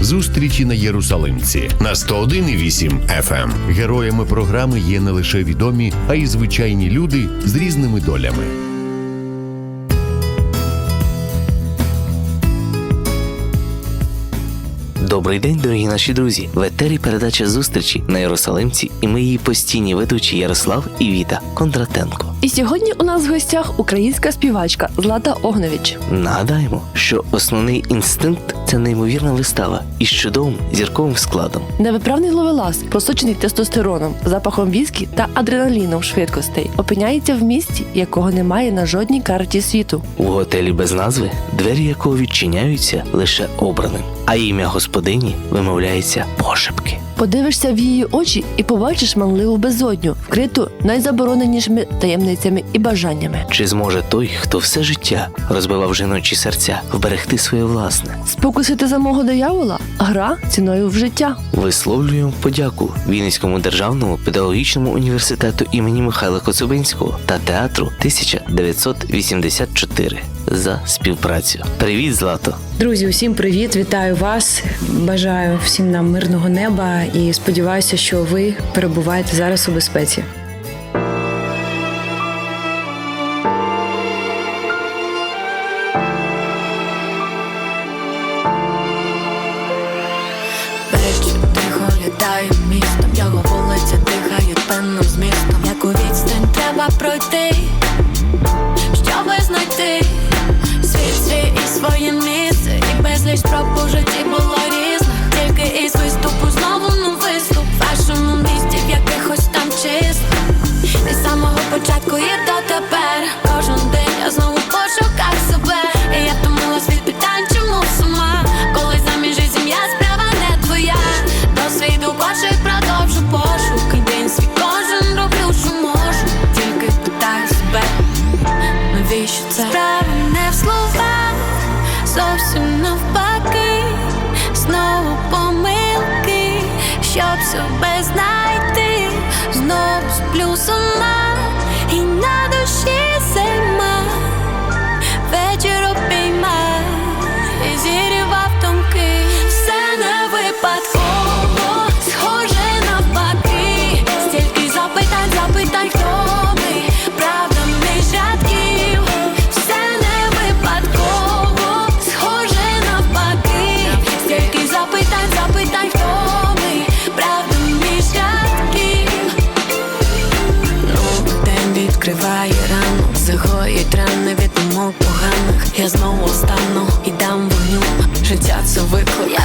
Зустрічі на Єрусалимці на 101,8 FM. Героями програми є не лише відомі, а й звичайні люди з різними долями. Добрий день, дорогі наші друзі! В етері передача зустрічі на Єрусалимці, і ми її постійні ведучі Ярослав і Віта Кондратенко. І сьогодні у нас в гостях українська співачка Злата Огневич. Нагадаємо, що основний інстинкт це неймовірна вистава із чудовим зірковим складом. Невиправний ловелас, просочений тестостероном, запахом віскі та адреналіном швидкостей, опиняється в місті, якого немає на жодній карті світу. У готелі без назви, двері якого відчиняються лише обраним, а ім'я господині вимовляється пошепки. Подивишся в її очі і побачиш манливу безодню, вкриту найзабороненішими таємницями і бажаннями. Чи зможе той, хто все життя розбивав жіночі серця, вберегти своє власне? Спокусити самого диявола гра ціною в життя. Висловлюємо подяку Вінницькому державному педагогічному університету імені Михайла Коцюбинського та театру 1984 за співпрацю. Привіт, Злато! Друзі, усім привіт! Вітаю вас! Бажаю всім нам мирного неба і сподіваюся, що ви перебуваєте зараз у безпеці. І дотепер Я знову встану і дам вогню. Життя це виклик.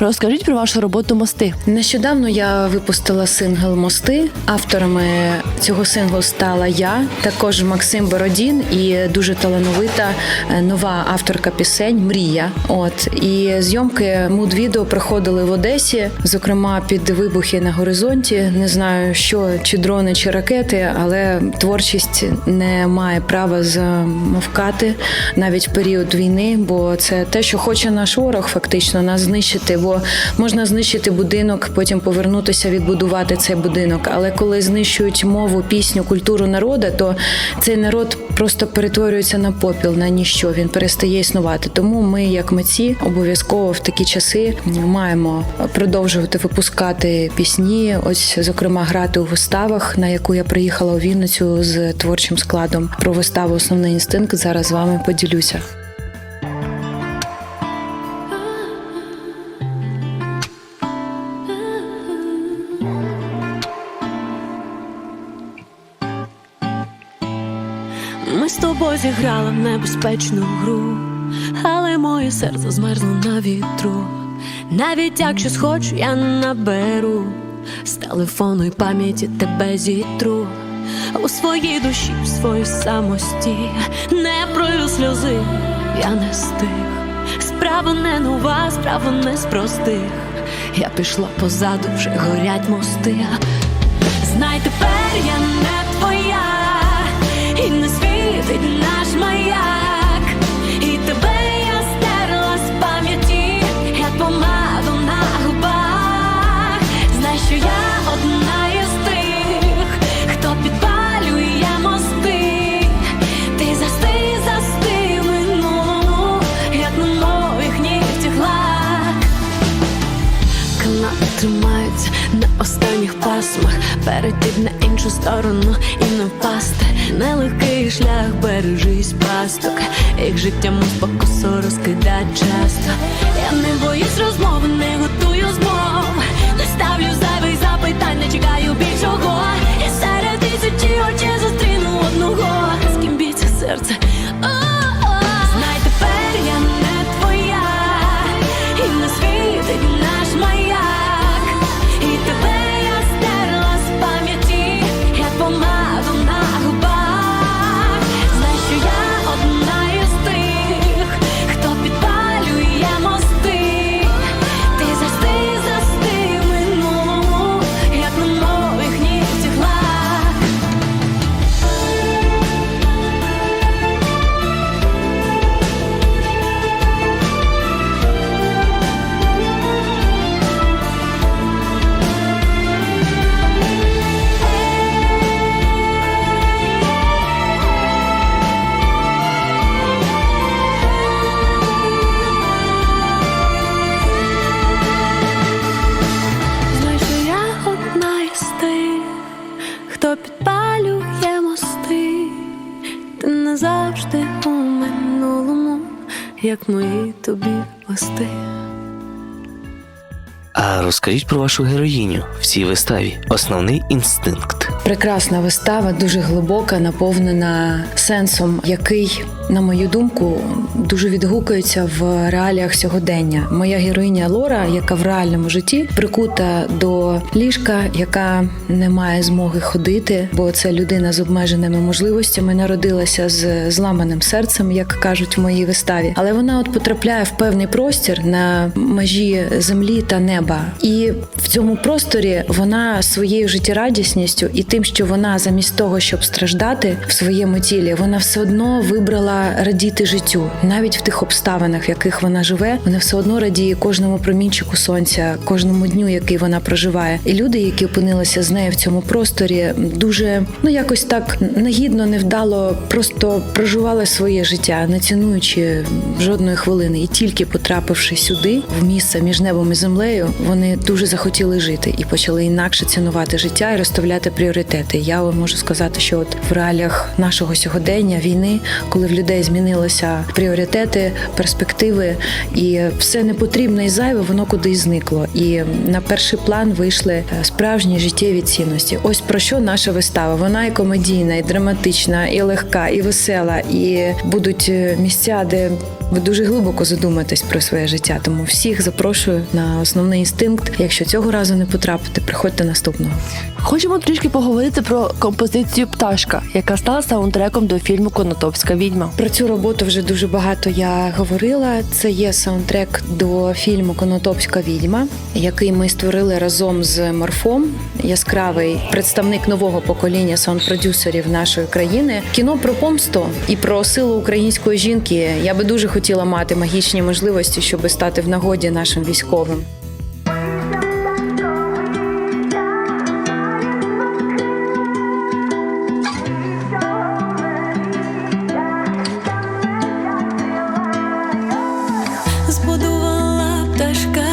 Розкажіть про вашу роботу мости. Нещодавно я випустила сингл Мости. Авторами цього синглу стала я, також Максим Бородін і дуже талановита е, нова авторка пісень Мрія. От і зйомки муд-відео проходили в Одесі, зокрема під вибухи на горизонті. Не знаю, що чи дрони, чи ракети, але творчість не має права замовкати навіть в період війни, бо це те, що хоче наш ворог, фактично нас знищити бо можна знищити будинок, потім повернутися, відбудувати цей будинок. Але коли знищують мову, пісню, культуру народу, то цей народ просто перетворюється на попіл, на ніщо. Він перестає існувати. Тому ми, як митці, обов'язково в такі часи маємо продовжувати випускати пісні. Ось, зокрема, грати у виставах, на яку я приїхала у Вінницю з творчим складом. Про виставу Основний інстинкт зараз з вами поділюся. В небезпечну гру, але моє серце змерзло на вітру. Навіть якщо схочу, я наберу з телефону й пам'яті тебе зітру. У своїй душі, в своїй самості, не пролю сльози, я не стих. Справа не нова, справа не з простих. Я пішла позаду, вже горять мости. Знай тепер я не твоя, і не світить Перейти на іншу сторону і не впасти. Нелегкий шлях, бережись пасток. Їх життя мов покосо розкидать часто. Я не боюсь розмови, не готую змов. Не ставлю зайвих запитань, не чекаю більшого. І серед тисячі очей зустріну одного. З ким б'ється серце як мої тобі листи. А розкажіть про вашу героїню в цій виставі Основний інстинкт. Прекрасна вистава, дуже глибока, наповнена сенсом, який, на мою думку, дуже відгукується в реаліях сьогодення. Моя героїня Лора, яка в реальному житті прикута до ліжка, яка не має змоги ходити, бо це людина з обмеженими можливостями, народилася з зламаним серцем, як кажуть в моїй виставі. Але вона от потрапляє в певний простір на межі землі та неба. І в цьому просторі вона своєю життєрадісністю і тим, що вона замість того, щоб страждати в своєму тілі, вона все одно вибрала радіти життю, навіть в тих обставинах, в яких вона живе, вона все одно радіє кожному промінчику сонця, кожному дню, який вона проживає. І люди, які опинилися з нею в цьому просторі, дуже ну якось так нагідно, невдало, просто проживали своє життя, не цінуючи жодної хвилини, і тільки потрапивши сюди, в місце між небом і землею, вони дуже захотіли жити і почали інакше цінувати життя і розставляти пріоритети. Я вам можу сказати, що от в реаліях нашого сьогодення війни, коли в людей змінилися пріоритети, перспективи, і все непотрібне і зайве, воно кудись зникло. І на перший план вийшли е, справжні життєві цінності. Ось про що наша вистава. Вона і комедійна, і драматична, і легка, і весела, і будуть е, місця, де ви дуже глибоко задумаєтесь про своє життя. Тому всіх запрошую на основний інстинкт. Якщо цього разу не потрапите, приходьте наступного. Хочемо трішки поговорити про композицію Пташка, яка стала саундтреком до фільму Конотопська відьма. Про цю роботу вже дуже багато я говорила. Це є саундтрек до фільму Конотопська відьма, який ми створили разом з Морфом, яскравий представник нового покоління саунд-продюсерів нашої країни. Кіно про помсту і про силу української жінки. Я би дуже хотіла мати магічні можливості, щоб стати в нагоді нашим військовим. пташка.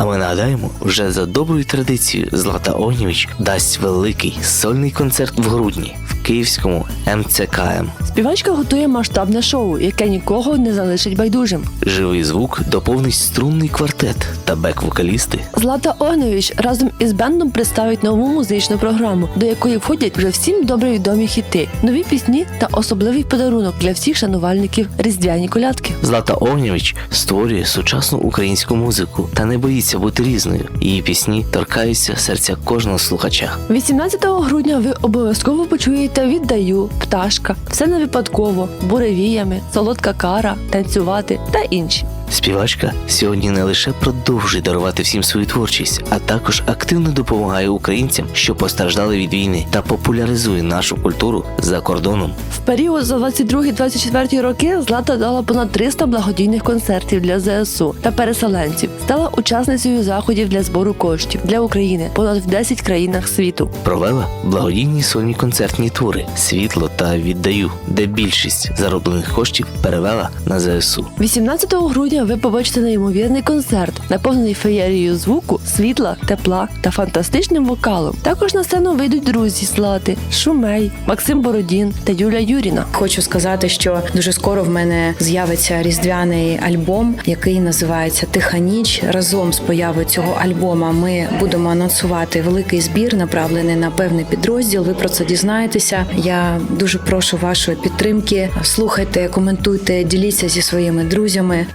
А ми нагадаємо, вже за доброю традицією Злата Огнєвіч дасть великий сольний концерт в грудні в київському МЦКМ. Співачка готує масштабне шоу, яке нікого не залишить байдужим. Живий звук доповнить струнний квартет та бек-вокалісти. Злата Огневич разом із бендом представить нову музичну програму, до якої входять вже всім добре відомі хіти, нові пісні та особливий подарунок для всіх шанувальників різдвяні колядки. Злата Огнєвіч створює сучасну українську музику та не боїться бути різною. Її пісні торкаються серця кожного слухача. 18 грудня ви обов'язково почуєте віддаю, пташка, все не випадково, буревіями, солодка кара, танцювати та інші. Співачка сьогодні не лише продовжує дарувати всім свою творчість, а також активно допомагає українцям, що постраждали від війни, та популяризує нашу культуру за кордоном. В період за 22-24 роки Злата дала понад 300 благодійних концертів для ЗСУ та переселенців. Стала учасницею заходів для збору коштів для України понад в 10 країнах світу. Провела благодійні сольні концертні тури Світло та віддаю, де більшість зароблених коштів перевела на ЗСУ. 18 грудня ви побачите неймовірний концерт, наповнений феєрією звуку, світла, тепла та фантастичним вокалом. Також на сцену вийдуть друзі Злати, Шумей, Максим Бородін та Юля Юріна. Хочу сказати, що дуже скоро в мене з'явиться різдвяний альбом, який називається Тиха ніч. Разом з появою цього альбома ми будемо анонсувати великий збір, направлений на певний підрозділ. Ви про це дізнаєтеся. Я дуже прошу вашої підтримки. Слухайте, коментуйте, діліться зі своїми друзями.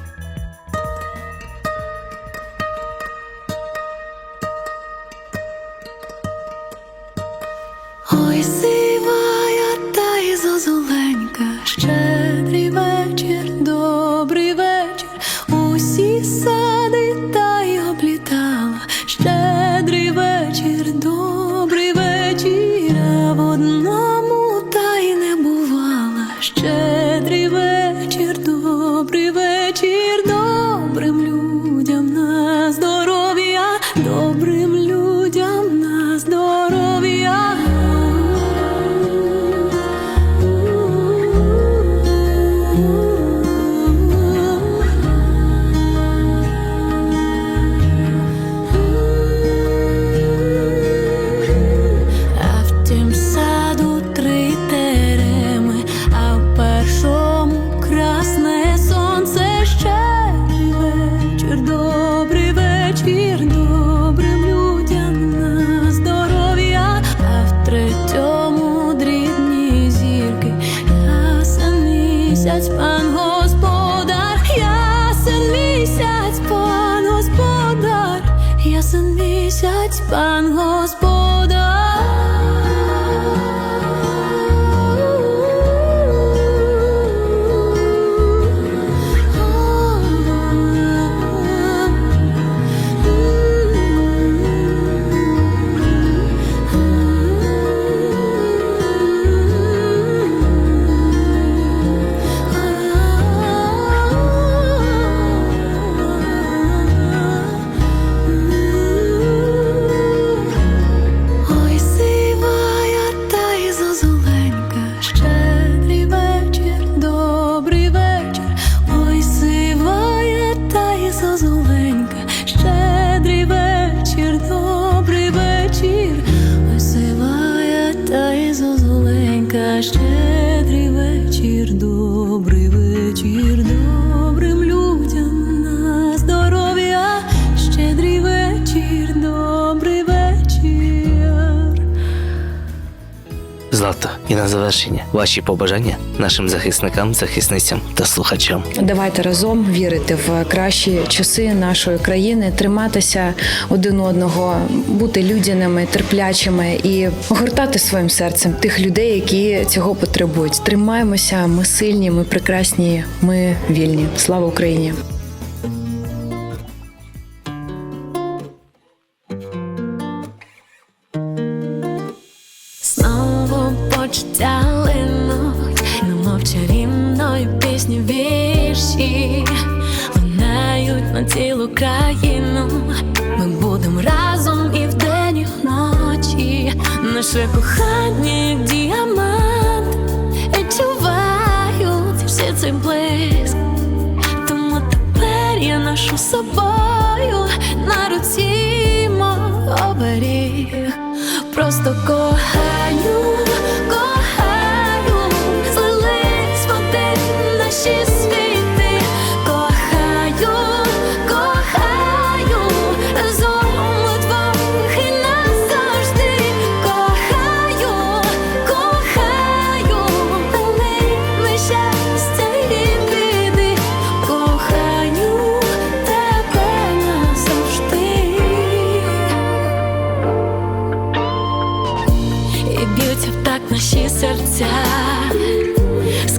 Та й і на завершення ваші побажання нашим захисникам, захисницям та слухачам. Давайте разом вірити в кращі часи нашої країни, триматися один одного, бути людяними, терплячими і огортати своїм серцем тих людей, які цього потребують. Тримаємося, ми сильні, ми прекрасні, ми вільні. Слава Україні! Просто кохаю,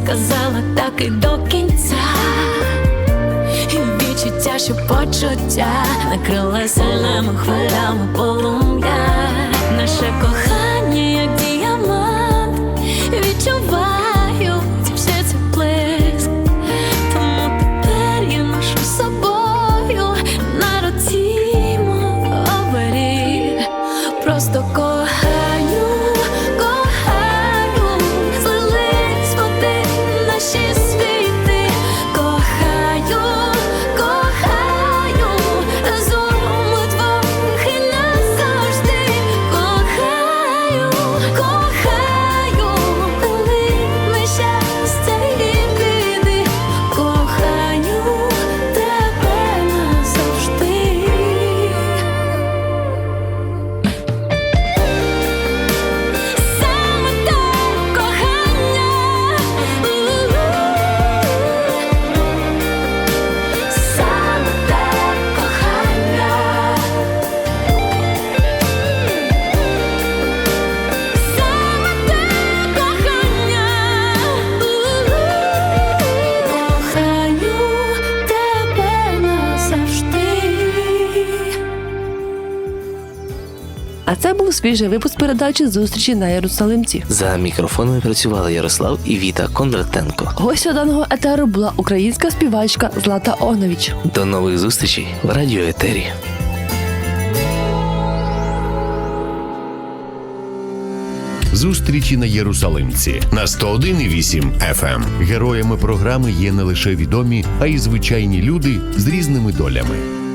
сказала так і до кінця, і відчуття, що почуття накриле сильними хвилями полум'я, наше кохання, А свіжий випуск передачі зустрічі на Єрусалимці. За мікрофонами працювали Ярослав і Віта Кондратенко. Гостя даного етеру була українська співачка Злата Оновіч. До нових зустрічей в радіоетері. Зустрічі на Єрусалимці на 101,8 FM. Героями програми є не лише відомі, а й звичайні люди з різними долями.